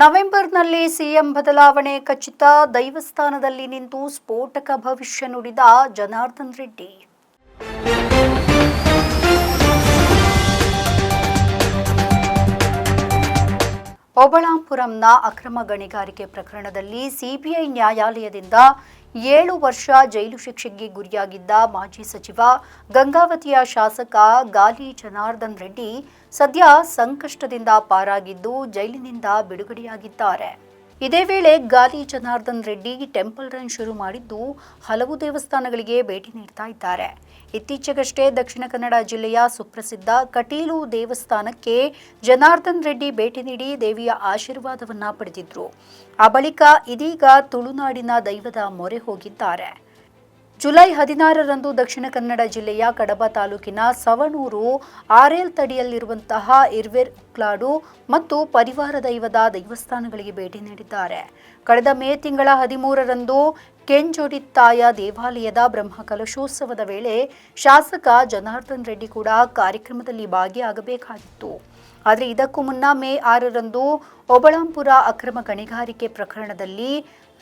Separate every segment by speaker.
Speaker 1: ನವೆಂಬರ್ನಲ್ಲಿ ಸಿಎಂ ಬದಲಾವಣೆ ಖಚಿತ ದೈವಸ್ಥಾನದಲ್ಲಿ ನಿಂತು ಸ್ಫೋಟಕ ಭವಿಷ್ಯ ನುಡಿದ ಜನಾರ್ದನ್ ರೆಡ್ಡಿ. ಒಬಳಾಂಪುರಂನ ಅಕ್ರಮ ಗಣಿಗಾರಿಕೆ ಪ್ರಕರಣದಲ್ಲಿ ಸಿಬಿಐ ನ್ಯಾಯಾಲಯದಿಂದ ಏಳು ವರ್ಷ ಜೈಲು ಶಿಕ್ಷೆಗೆ ಗುರಿಯಾಗಿದ್ದ ಮಾಜಿ ಸಚಿವ, ಗಂಗಾವತಿಯ ಶಾಸಕ ಗಾಲಿ ಜನಾರ್ದನ್ ರೆಡ್ಡಿ ಸದ್ಯ ಸಂಕಷ್ಟದಿಂದ ಪಾರಾಗಿದ್ದು ಜೈಲಿನಿಂದ ಬಿಡುಗಡೆಯಾಗಿದ್ದಾರೆ. ಇದೇ ವೇಳೆ ಗಾಲಿ ಜನಾರ್ದನ್ ರೆಡ್ಡಿ ಟೆಂಪಲ್ ರನ್ ಶುರು ಮಾಡಿದ್ದು ಹಲವು ದೇವಸ್ಥಾನಗಳಿಗೆ ಭೇಟಿ ನೀಡ್ತಾ ಇದ್ದಾರೆ. ಇತ್ತೀಚೆಗಷ್ಟೇ ದಕ್ಷಿಣ ಕನ್ನಡ ಜಿಲ್ಲೆಯ ಸುಪ್ರಸಿದ್ಧ ಕಟೀಲು ದೇವಸ್ಥಾನಕ್ಕೆ ಜನಾರ್ದನ್ ರೆಡ್ಡಿ ಭೇಟಿ ನೀಡಿ ದೇವಿಯ ಆಶೀರ್ವಾದವನ್ನ ಪಡೆದಿದ್ರು. ಆ ಬಳಿಕ ಇದೀಗ ತುಳುನಾಡಿನ ದೈವದ ಮೊರೆ ಹೋಗಿದ್ದಾರೆ. ಜುಲೈ ಹದಿನಾರರಂದು ದಕ್ಷಿಣ ಕನ್ನಡ ಜಿಲ್ಲೆಯ ಕಡಬ ತಾಲೂಕಿನ ಸವಣೂರು ಆರೇಲ್ ತಡಿಯಲ್ಲಿರುವಂತಹ ಇರ್ವೆರ್ ಕ್ಲಾಡು ಮತ್ತು ಪರಿವಾರ ದೈವದ ದೇವಸ್ಥಾನಗಳಿಗೆ ಭೇಟಿ ನೀಡಿದ್ದಾರೆ. ಕಳೆದ ಮೇ ತಿಂಗಳ ಹದಿಮೂರರಂದು ತಾಯ ದೇವಾಲಯದ ಬ್ರಹ್ಮ ಕಲಶೋತ್ಸವದ ವೇಳೆ ಶಾಸಕ ಜನಾರ್ದನ್ ರೆಡ್ಡಿ ಕೂಡ ಕಾರ್ಯಕ್ರಮದಲ್ಲಿ ಭಾಗಿಯಾಗಬೇಕಾಗಿತ್ತು. ಆದರೆ ಇದಕ್ಕೂ ಮುನ್ನ ಮೇ ಆರರಂದು ಒಬಳಂಪುರ ಅಕ್ರಮ ಗಣಿಗಾರಿಕೆ ಪ್ರಕರಣದಲ್ಲಿ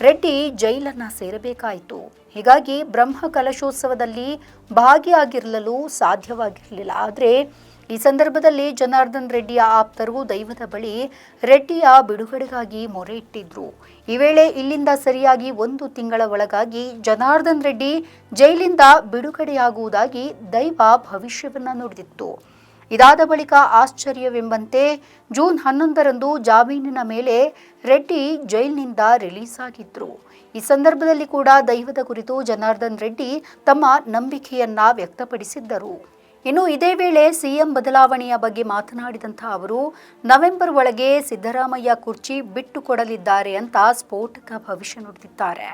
Speaker 1: ರೆಡ್ಡಿ ಜೈಲನ್ನ ಸೇರಬೇಕಾಯಿತು. ಹೀಗಾಗಿ ಬ್ರಹ್ಮ ಕಲಶೋತ್ಸವದಲ್ಲಿ ಭಾಗಿಯಾಗಿರಲು ಸಾಧ್ಯವಾಗಿರಲಿಲ್ಲ. ಆದರೆ ಈ ಸಂದರ್ಭದಲ್ಲಿ ಜನಾರ್ದನ್ ರೆಡ್ಡಿಯ ಆಪ್ತರು ದೈವದ ಬಳಿ ರೆಡ್ಡಿಯ ಬಿಡುಗಡೆಗಾಗಿ ಮೊರೆ ಇಟ್ಟಿದ್ರು. ಈ ವೇಳೆ ಇಲ್ಲಿಂದ ಸರಿಯಾಗಿ ಒಂದು ತಿಂಗಳ ಒಳಗಾಗಿ ಜನಾರ್ದನ್ ರೆಡ್ಡಿ ಜೈಲಿಂದ ಬಿಡುಗಡೆಯಾಗುವುದಾಗಿ ದೈವ ಭವಿಷ್ಯವನ್ನ ನುಡಿದಿತ್ತು. ಇದಾದ ಬಳಿಕ ಆಶ್ಚರ್ಯವೆಂಬಂತೆ ಜೂನ್ ಹನ್ನೊಂದರಂದು ಜಾಮೀನಿನ ಮೇಲೆ ರೆಡ್ಡಿ ಜೈಲಿನಿಂದ ರಿಲೀಸ್ ಆಗಿದ್ರು. ಈ ಸಂದರ್ಭದಲ್ಲಿ ಕೂಡ ದೈವದ ಕುರಿತು ಜನಾರ್ದನ್ ರೆಡ್ಡಿ ತಮ್ಮ ನಂಬಿಕೆಯನ್ನ ವ್ಯಕ್ತಪಡಿಸಿದ್ದರು. ಇನ್ನು ಇದೇ ವೇಳೆ ಸಿಎಂ ಬದಲಾವಣೆಯ ಬಗ್ಗೆ ಮಾತನಾಡಿದಂಥ ಅವರು, ನವೆಂಬರ್ ಒಳಗೆ ಸಿದ್ದರಾಮಯ್ಯ ಕುರ್ಚಿ ಬಿಟ್ಟು ಕೊಡಲಿದ್ದಾರೆ ಅಂತ ಸ್ಫೋಟಕ ಭವಿಷ್ಯ ನುಡಿದಿದ್ದಾರೆ.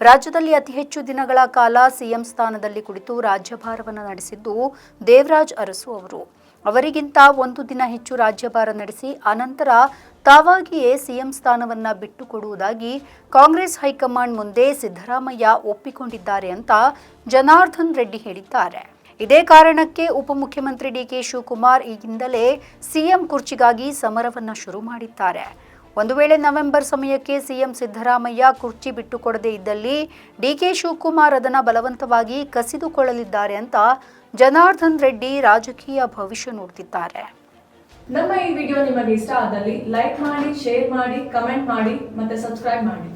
Speaker 1: ರಾಜ್ಯದಲ್ಲಿ ಅತಿ ಹೆಚ್ಚು ದಿನಗಳ ಕಾಲ ಸಿಎಂ ಸ್ಥಾನದಲ್ಲಿ ಕುಳಿತು ರಾಜ್ಯಭಾರವನ್ನು ನಡೆಸಿದ್ದು ದೇವರಾಜ್ ಅರಸು ಅವರು. ಅವರಿಗಿಂತ ಒಂದು ದಿನ ಹೆಚ್ಚು ರಾಜ್ಯಭಾರ ನಡೆಸಿ, ಅನಂತರ ತಾವಾಗಿಯೇ ಸಿಎಂ ಸ್ಥಾನವನ್ನ ಬಿಟ್ಟುಕೊಡುವುದಾಗಿ ಕಾಂಗ್ರೆಸ್ ಹೈಕಮಾಂಡ್ ಮುಂದೆ ಸಿದ್ದರಾಮಯ್ಯ ಒಪ್ಪಿಕೊಂಡಿದ್ದಾರೆ ಅಂತ ಜನಾರ್ದನ್ ರೆಡ್ಡಿ ಹೇಳಿದ್ದಾರೆ. ಇದೇ ಕಾರಣಕ್ಕೆ ಉಪಮುಖ್ಯಮಂತ್ರಿ ಡಿಕೆ ಶಿವಕುಮಾರ್ ಈಗಿಂದಲೇ ಸಿಎಂ ಕುರ್ಚಿಗಾಗಿ ಸಮರವನ್ನು ಶುರು ಮಾಡಿದ್ದಾರೆ. ಒಂದು ವೇಳೆ ನವೆಂಬರ್ ಸಮಯಕ್ಕೆ ಸಿಎಂ ಸಿದ್ದರಾಮಯ್ಯ ಕುರ್ಚಿ ಬಿಟ್ಟುಕೊಡದೇ ಇದ್ದಲ್ಲಿ ಡಿಕೆ ಶಿವಕುಮಾರ್ ಅದನ್ನು ಬಲವಂತವಾಗಿ ಕಸಿದುಕೊಳ್ಳಲಿದ್ದಾರೆ ಅಂತ ಜನಾರ್ದನ್ ರೆಡ್ಡಿ ರಾಜಕೀಯ ಭವಿಷ್ಯ ನೋಡ್ತಿದ್ದಾರೆ.
Speaker 2: ನಮ್ಮ ಈ ವಿಡಿಯೋ ನಿಮಗೆ ಇಷ್ಟ ಆದಲ್ಲಿ ಲೈಕ್ ಮಾಡಿ, ಶೇರ್ ಮಾಡಿ, ಕಮೆಂಟ್ ಮಾಡಿ ಮತ್ತೆ ಸಬ್ಸ್ಕ್ರೈಬ್ ಮಾಡಿ.